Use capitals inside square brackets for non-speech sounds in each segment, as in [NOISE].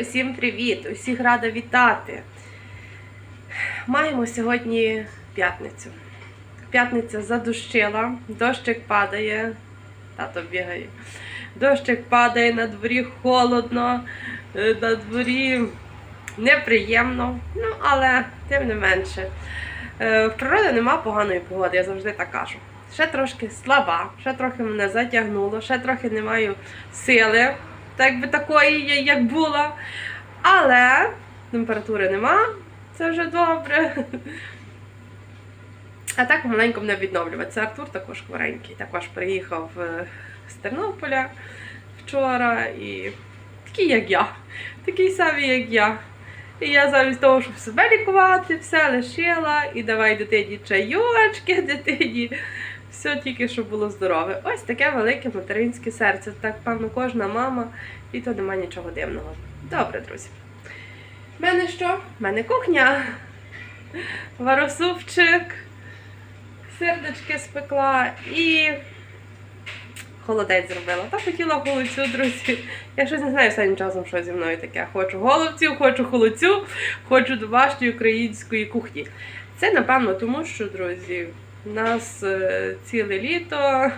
Усім привіт! Усіх рада вітати. Маємо сьогодні п'ятницю. П'ятниця задущила, дощик падає, тато бігає. Дощик падає, на дворі холодно, е, на дворі неприємно, ну але тим не менше. Е, В природі нема поганої погоди, я завжди так кажу. Ще трошки слаба, ще трохи мене затягнуло, ще трохи не маю сили, так би такої, як була. Але температури нема, це вже добре. А так маленько мене відновлюватися. Артур також хворенький, також приїхав е, з Тернополя вчора і такий, як я, такий самий, як я. І я замість того, щоб себе лікувати, все лишила і давай дитині чайочки, [LAUGHS] дитині. Все тільки щоб було здорове. Ось таке велике материнське серце. Так, певно, кожна мама, і то немає нічого дивного. Добре, друзі. У мене що? У мене кухня. Варосупчик, сердечки спекла і холодець зробила. Та хотіла холодцю, друзі. Я щось не знаю останнім часом, що зі мною таке. Хочу голубців, хочу холодцю, хочу домашньої української кухні. Це, напевно, тому що, друзі, у нас е, ціле літо.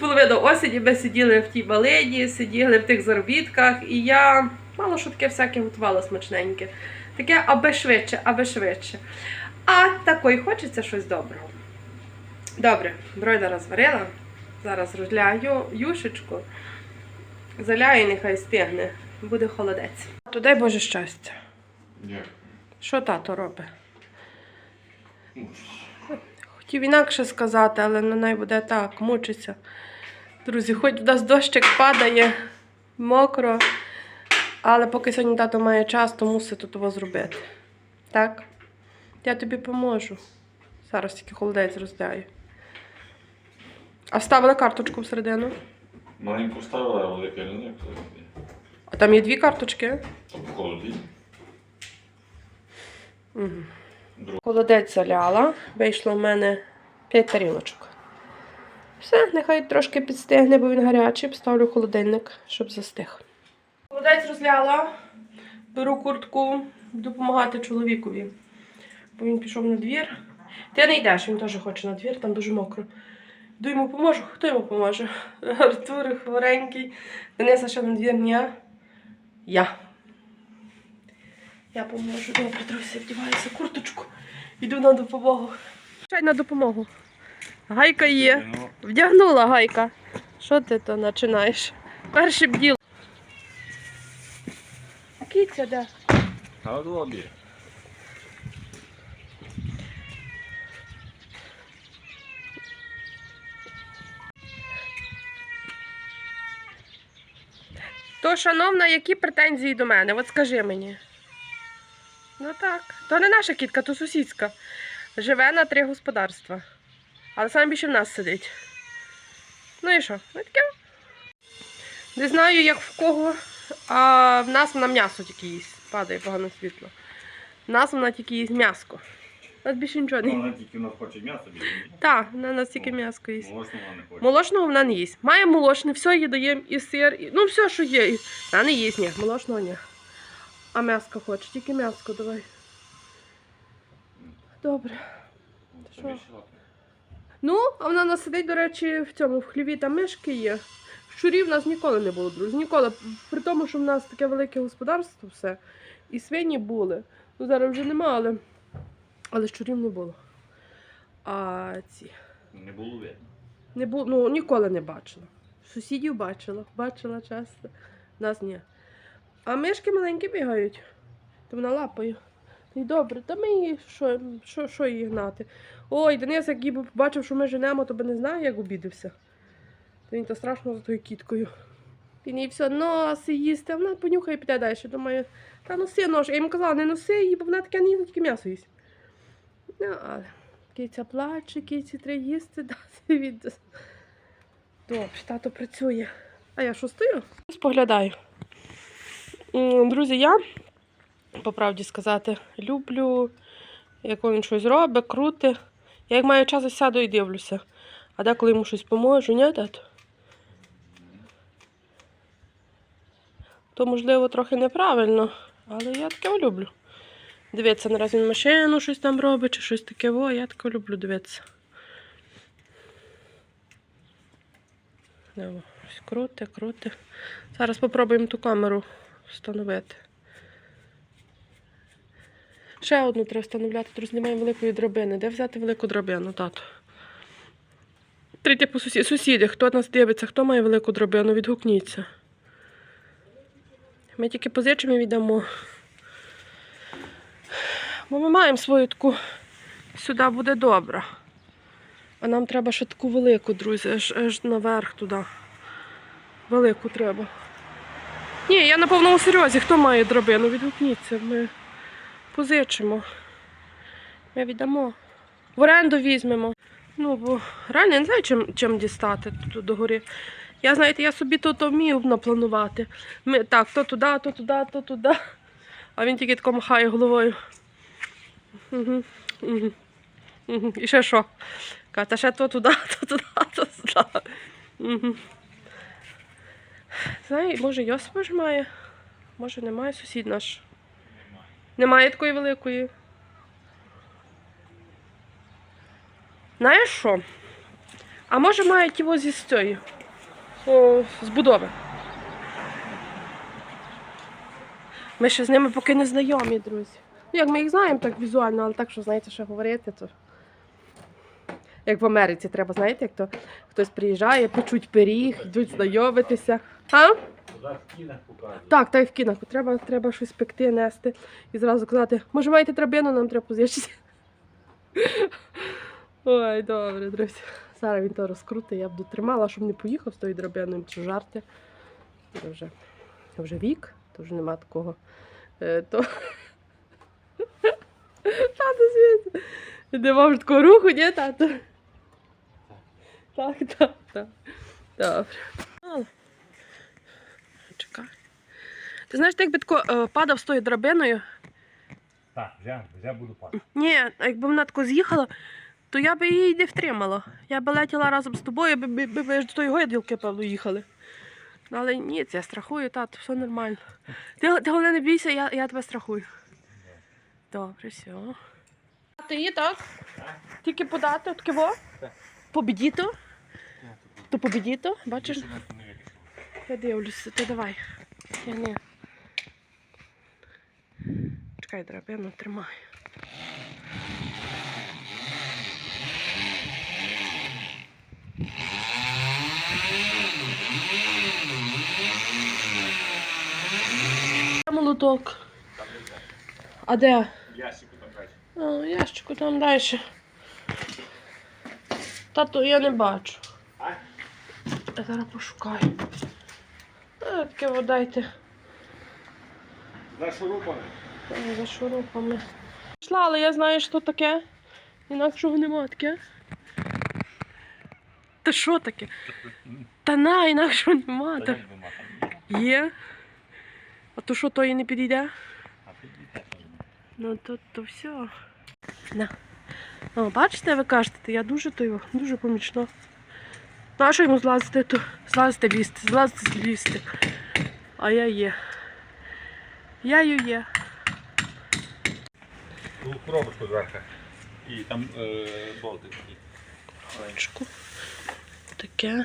Половину осені ми сиділи в тій малині, сиділи в тих заробітках, і я мало що таке всяке готувала смачненьке. Таке аби швидше, аби швидше. А такої хочеться щось доброго. Добре, бройлера зварила. Зараз розляю юшечку. Заляю і нехай стигне. Буде холодець. То дай Боже щастя. Дякую. Що тато робить? Хотів інакше сказати, але на неї буде так, мучиться. Друзі, хоч в нас дощик падає, мокро, але поки сьогодні тато має час, то мусить тут того зробити. Так? Я тобі поможу. Зараз тільки холодець роздяю. А вставила карточку всередину? Маленьку ставила, а велике не. А там є дві карточки. Там. Угу. Холодець заляла, вийшло в мене 5 тарілочок. Все, нехай трошки підстигне, бо він гарячий, поставлю холодильник, щоб застиг. Холодець розляла, беру куртку, допомагати чоловікові. Бо він пішов на двір. Ти не йдеш, він теж хоче на двір, там дуже мокро. Йду йому поможу. Хто йому поможе? [LAUGHS] Артур хворенький. Дениса ще на двір, ні. Я. Я поможу. Добре, друзі, вдіваюся курточку. Йду на допомогу. Чай на допомогу. Гайка є. Ну, Вдягнула гайка. Що ти то починаєш? Перший бділ. Кіця, де? а от лобі. То, шановна, які претензії до мене? От скажи мені. Ну так. То не наша кітка, то сусідська. Живе на три господарства. Але саме більше в нас сидить. Ну і що? Ну таке. Не знаю, як в кого, а в нас вона м'ясо тільки їсть. Падає погано світло. В нас вона тільки їсть м'яско. У нас більше нічого не їсть. Вона тільки в нас хоче м'ясо. Так, вона нас тільки м'яско їсть. Молочного вона не хоче. Молочного вона не їсть. Має молочне, все даємо і сир, і... ну все, що є. Вона не їсть, ні, молочного ні. А м'яско хоче, тільки м'яско давай. Добре. Що? Ну, а вона нас сидить, до речі, в цьому в хліві там мишки є. Щурів в нас ніколи не було, друзі. Ніколи. При тому, що в нас таке велике господарство, все. І свині були. Ну, зараз вже нема, але, але щурів не було. А ці. Не було видно. Не бу... ну, ніколи не бачила. Сусідів бачила, бачила часто. Нас ні. А мишки маленькі бігають. То вона лапою. І добре, та ми її що, що, що її гнати? Ой, Денис, як би побачив, що ми женемо, то би не знаю, як обідався. То він то страшно за тою кіткою. Він їй все носи їсти, а вона понюхає і піде далі. Думаю, та носи нож. Я йому казала, не носи її, бо вона таке не їла, тільки м'ясо їсть. Ну, але киця плаче, киці треба їсти, дати від. Добре, тато працює. А я що стою? Споглядаю. Друзі, я, по правді сказати, люблю, як він щось робить, крути. Я як маю час, сяду і дивлюся. А деколи йому щось поможу, ні, тато? То, можливо, трохи неправильно, але я таке люблю. Дивіться, нараз він машину щось там робить, чи щось таке, во, я таке люблю дивитися. Круте, круте. Зараз спробуємо ту камеру встановити. Ще одну треба встановляти, друзі, немає великої драбини. Де взяти велику драбину, тато? Три типу сусіди. Сусіди, хто нас дивиться, хто має велику драбину, відгукніться. Ми тільки позичимо і віддамо. Бо ми маємо свою таку. Сюди буде добре. А нам треба ще таку велику, друзі, аж, аж наверх туди. Велику треба. Ні, я на повному серйозі. Хто має драбину? Відгукніться. Ми позичимо. Ми віддамо. В оренду візьмемо. Ну, бо реально я не знаю, чим, чим дістати тут до гори. Я, знаєте, я собі то, то вмію напланувати. Ми, так, то туди, то туди, то туди. А він тільки тако махає головою. Угу, угу. І ще що? Каже, та ще то туди, то туди, то туди. Угу. Знає, може Йосип ж має, може немає сусід наш. Немає такої великої. Знаєш що? А може мають його зі цієї? Будови. Ми ще з ними поки не знайомі, друзі. Ну, як ми їх знаємо так візуально, але так, що знаєте, що говорити, то. Як в Америці треба, знаєте, як то хтось приїжджає, почуть пиріг, йдуть знайомитися. А? Туди в кінах показують. Так, та й в кінах. Треба, треба щось пекти, нести і зразу казати, може маєте драбину, нам треба позичити. Ой, добре, друзі. Зараз він то розкрутить, я б дотримала, щоб не поїхав з тою драбиною, чи жарти. Це вже, це вже вік, то вже нема такого. Е, то... Тато звідси. Нема вже такого руху, ні, тато? Так, так, так. Добре. Ти знаєш, ти якби тако е, падав з тою драбиною, Так, вже, вже буду падати. ні, якби вона тако з'їхала, то я би її не втримала. Я би летіла разом з тобою, би, би, би, би аж до тої гойділки, певно, їхали. Але ні, це я страхую, тато, все нормально. Ти, ти головне не бійся, я, я тебе страхую. Добре, все. А ти її, так? Тільки подати, от киво? Побідіто? То побідіто, бачиш? Я дивлюся, ти давай. Я не. Чекай, драбину тримай. Молоток. А де? Ящику там далі. А, ящику там далі. Тату я не бачу. А? Я зараз пошукаю. А, таке водайте. За шурупами. За шурупами. Пішла, але я знаю, що таке. Інакшого нема таке. Та що таке? Та на, інакшого нема. Та... Є. А то що, то і не підійде? А ти Ну то, то все. На. О, бачите, ви кажете, я дуже то його, дуже помічно. Ну, а що йому злазити, то злазити лізти, злазити лізти. А я є. Я ю є. Ту коробочку зверху. І там е, болтик. такий. Коробочку. Таке.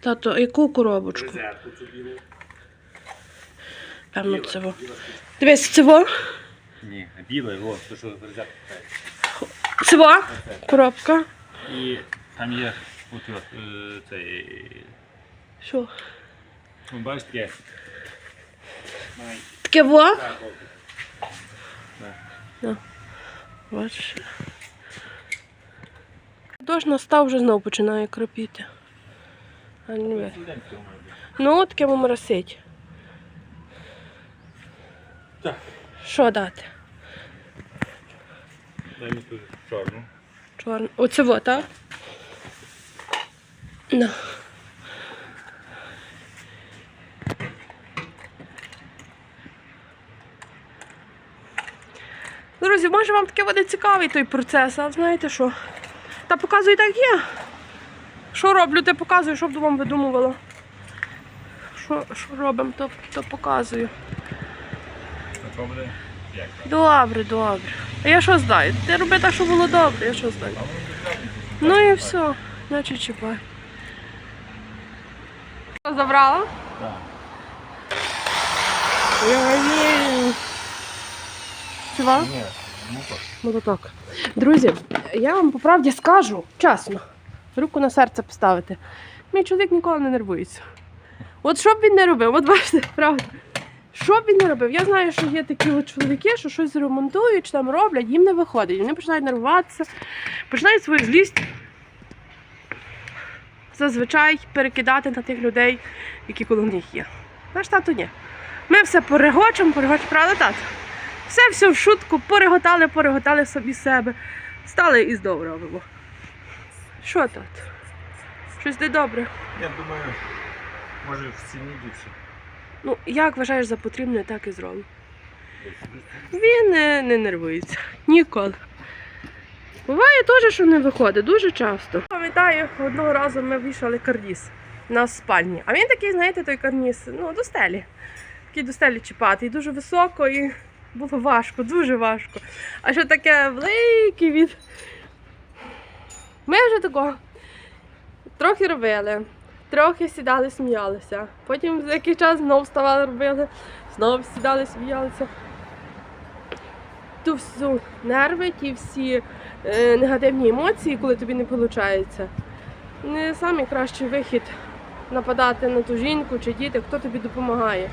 Тато, яку коробочку? Розетку цю білу. Певно, це во. Дивись, цього. Ні, біла, о, то що розетку. Цього. Коробка. І там є от, от, е, цей, Що? ну, таке. Маленький. Таке во. Так, болтик. Бачиш. Дощ настав вже знов починає бути. Ну, таке моросить. Так. Що дати? Дай мені тут чорну. Чорне. Оце во, так? Ну. Друзі, може вам таке буде цікавий той процес, а знаєте що? Та показуй так є. Що роблю, те показую, щоб вам видумувала. що, що робимо, то, то показую. Добре, добре. А я що знаю? Ти роби так, щоб було добре, я що знаю. Ну і все, значить чіпай. Забрала? Так. Чувак? Ні, ну то так. Друзі, я вам по правді скажу, чесно, руку на серце поставити. Мій чоловік ніколи не нервується. От що б він не робив, от бачите, правда. Що б він не робив? Я знаю, що є такі от чоловіки, що щось ремонтують, там роблять, їм не виходить. Вони починають нервуватися, починають свою злість зазвичай перекидати на тих людей, які коло них є. Наш тато ні. Ми все порегочемо, порегочемо, правда, тато? Все все в шутку, пореготали, пореготали собі себе. Стали і робимо. Що тут? Щось не добре. Я думаю, може в ціні більше. Ну, як вважаєш за потрібне, так і зроблю. Він не, не нервується. Ніколи. Буває теж, що не виходить, дуже часто. Пам'ятаю, одного разу ми вішали карніз на спальні. А він такий, знаєте, той карніз, ну, до стелі. Такий до стелі чіпати. І дуже високо, і було важко, дуже важко. А що таке великий від. Ми вже такого трохи робили, трохи сідали, сміялися. Потім за який час знову вставали, робили, знову сідали, сміялися. Ту всю нерви, ті всі е, негативні емоції, коли тобі не виходить. Не найкращий вихід нападати на ту жінку чи діти, хто тобі допомагає.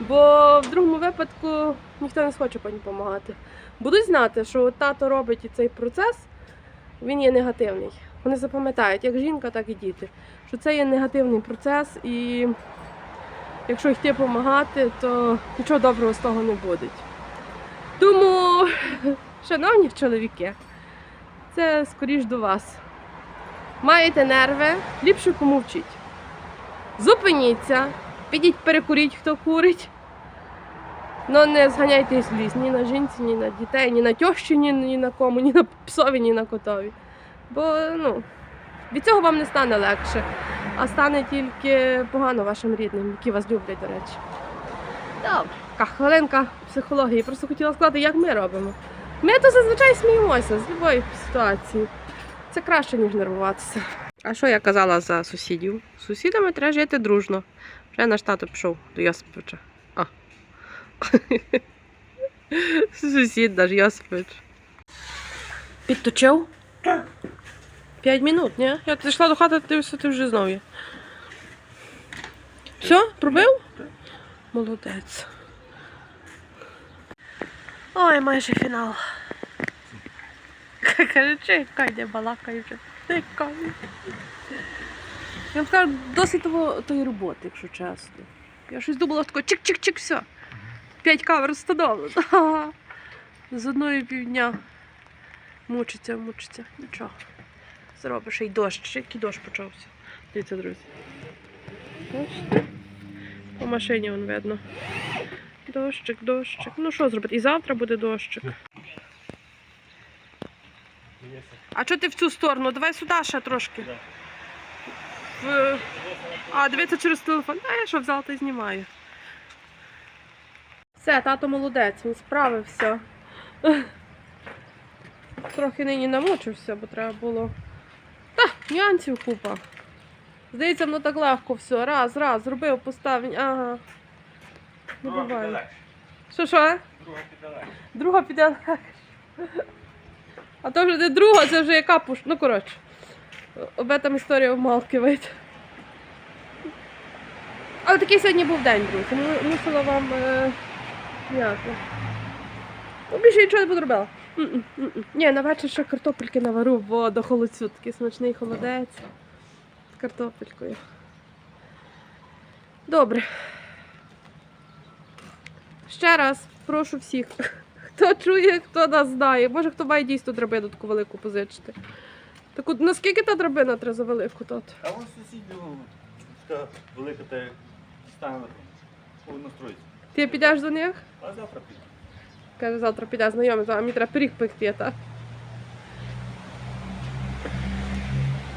Бо в другому випадку ніхто не схоче потім допомагати. Будуть знати, що тато робить і цей процес, він є негативний. Вони запам'ятають, як жінка, так і діти, що це є негативний процес, і якщо йти допомагати, то нічого доброго з того не буде. Тому, шановні чоловіки, це скоріш до вас. Маєте нерви, ліпше помовчіть. Зупиніться, підіть перекуріть, хто курить. Ну не зганяйте злість ні на жінці, ні на дітей, ні на тьощі, ні, ні на кому, ні на псові, ні на котові. Бо ну, від цього вам не стане легше, а стане тільки погано вашим рідним, які вас люблять, до речі. Добре, така хвилинка психології. Просто хотіла сказати, як ми робимо. Ми то зазвичай сміємося з будь-якої ситуації. Це краще, ніж нервуватися. А що я казала за сусідів? З сусідами треба жити дружно. Вже наш тато пішов до Йосиповича. [LAUGHS] Сусід наш Йосипович. Підточив? Так. П'ять минут, ні? Я зайшла до хати, ти все ти вже знову є. Все, пробив? Молодець. Ой, майже фінал. [LAUGHS] Каже, чекай, не балакай вже. Чекай. Я вам скажу, досить того, тої роботи, якщо чесно. Я щось думала тако чик-чик-чик, все. П'ять камер встановлено. [LAUGHS] З одної півдня. Мучиться, мучиться. Нічого. Зробиш й дощ. Ще який дощ почався. Дивіться, друзі. По машині вон видно. Дощик, дощик. Ну що зробити? І завтра буде дощик. А чого ти в цю сторону? Давай сюди ще трошки. В... А, дивіться через телефон. А я що взяла, й знімаю. Все, тато молодець, він справився. Трохи нині намучився, бо треба було. Та, нюансів купа. Здається, воно так легко все. Раз, раз, зробив, поставив. Ага. Не буває. Що що? Друга піддала. Друга піде легше. А то вже не друга, це вже яка пуш. Ну, коротше. Обе там історія вмалкивається. Але такий сьогодні був день, друзі. Мусила вам е. Ну, більше нічого не подробила. М-м. Ні, на вечір ще картопельки навару, бо до холодцю такий смачний холодець з картопелькою. Добре. Ще раз прошу всіх, [LAUGHS] хто чує, хто нас знає. Може, хто має дійсно драбину таку велику позичити. Таку, наскільки та драбина треба за велику тут? А сусідів така велика та стане повинно строїться. Ти підеш до них? А завтра піде. Каже, завтра піде знайомий, а мені треба пиріг пекти, так?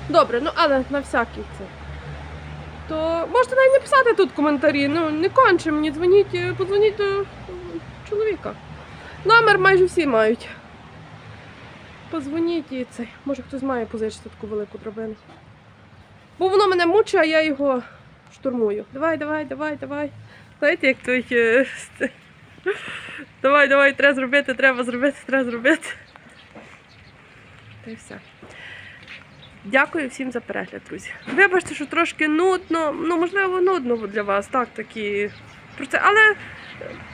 Добре, ну але на всякий це. то можете навіть написати тут коментарі. Ну, не конче мені, дзвоніть, е, подзвоніть до м, чоловіка. Номер майже всі мають. Позвоніть і цей. Може хтось має позичити таку велику драбину. Бо воно мене мучить, а я його штурмую. Давай, давай, давай, давай. Знаєте, як той. е, Давай, давай, треба зробити, треба зробити, треба зробити. Та й все. Дякую всім за перегляд, друзі. Вибачте, що трошки нудно, ну можливо, нудно для вас, так, такі процес. Але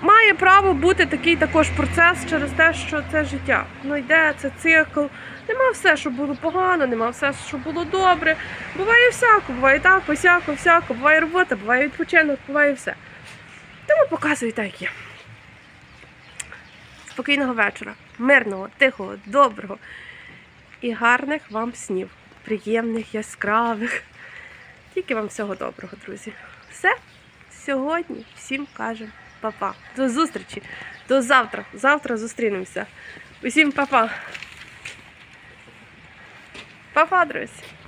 має право бути такий також процес через те, що це життя. Ну йде, це цикл. Нема все, що було погано, нема все, що було добре. Буває всяко, буває так, всяко, всяко, буває робота, буває відпочинок, буває все. Тому показую так, як є. Спокійного вечора, мирного, тихого, доброго і гарних вам снів. Приємних, яскравих. Тільки вам всього доброго, друзі. Все. Сьогодні всім кажемо па-па. До зустрічі. До завтра. Завтра зустрінемося. Усім па-па. Па-па, друзі.